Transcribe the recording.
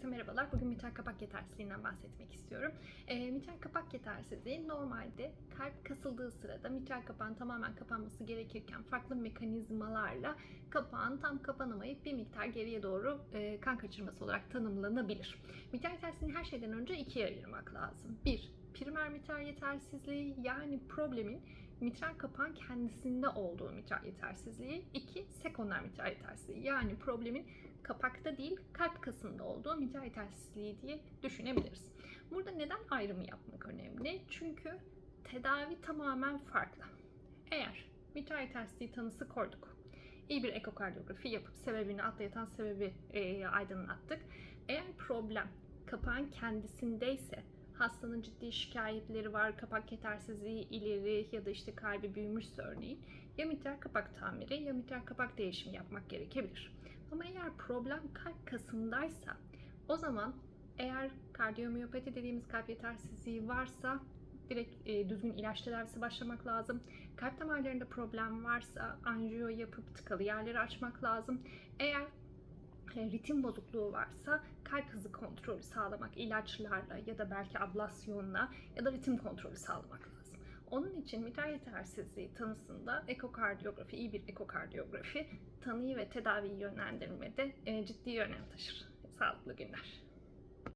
Herkese merhabalar. Bugün mitral kapak yetersizliğinden bahsetmek istiyorum. E, mitral kapak yetersizliği normalde kalp kasıldığı sırada mitral kapağın tamamen kapanması gerekirken farklı mekanizmalarla kapağın tam kapanamayıp bir miktar geriye doğru e, kan kaçırması olarak tanımlanabilir. Mitral yetersizliğini her şeyden önce ikiye ayırmak lazım. Bir, primer mitral yetersizliği yani problemin mitral kapağın kendisinde olduğu mitral yetersizliği. İki, sekonder mitral yetersizliği yani problemin kapakta değil kalp kasında olduğu mitral yetersizliği diye düşünebiliriz. Burada neden ayrımı yapmak önemli? Çünkü tedavi tamamen farklı. Eğer mitral yetersizliği tanısı koyduk, iyi bir ekokardiyografi yapıp sebebini altta yatan sebebi e, aydınlattık. Eğer problem kapağın kendisindeyse hastanın ciddi şikayetleri var, kapak yetersizliği ileri ya da işte kalbi büyümüşse örneğin ya mitral kapak tamiri ya mitral kapak değişimi yapmak gerekebilir. Ama eğer problem kalp kasındaysa o zaman eğer kardiyomiyopati dediğimiz kalp yetersizliği varsa direkt e, düzgün ilaç tedavisi başlamak lazım. Kalp damarlarında problem varsa anjiyo yapıp tıkalı yerleri açmak lazım. Eğer ritim bozukluğu varsa kalp hızı kontrolü sağlamak ilaçlarla ya da belki ablasyonla ya da ritim kontrolü sağlamak lazım. Onun için mitral yetersizliği tanısında ekokardiyografi, iyi bir ekokardiyografi tanıyı ve tedaviyi yönlendirmede e, ciddi önem taşır. Sağlıklı günler.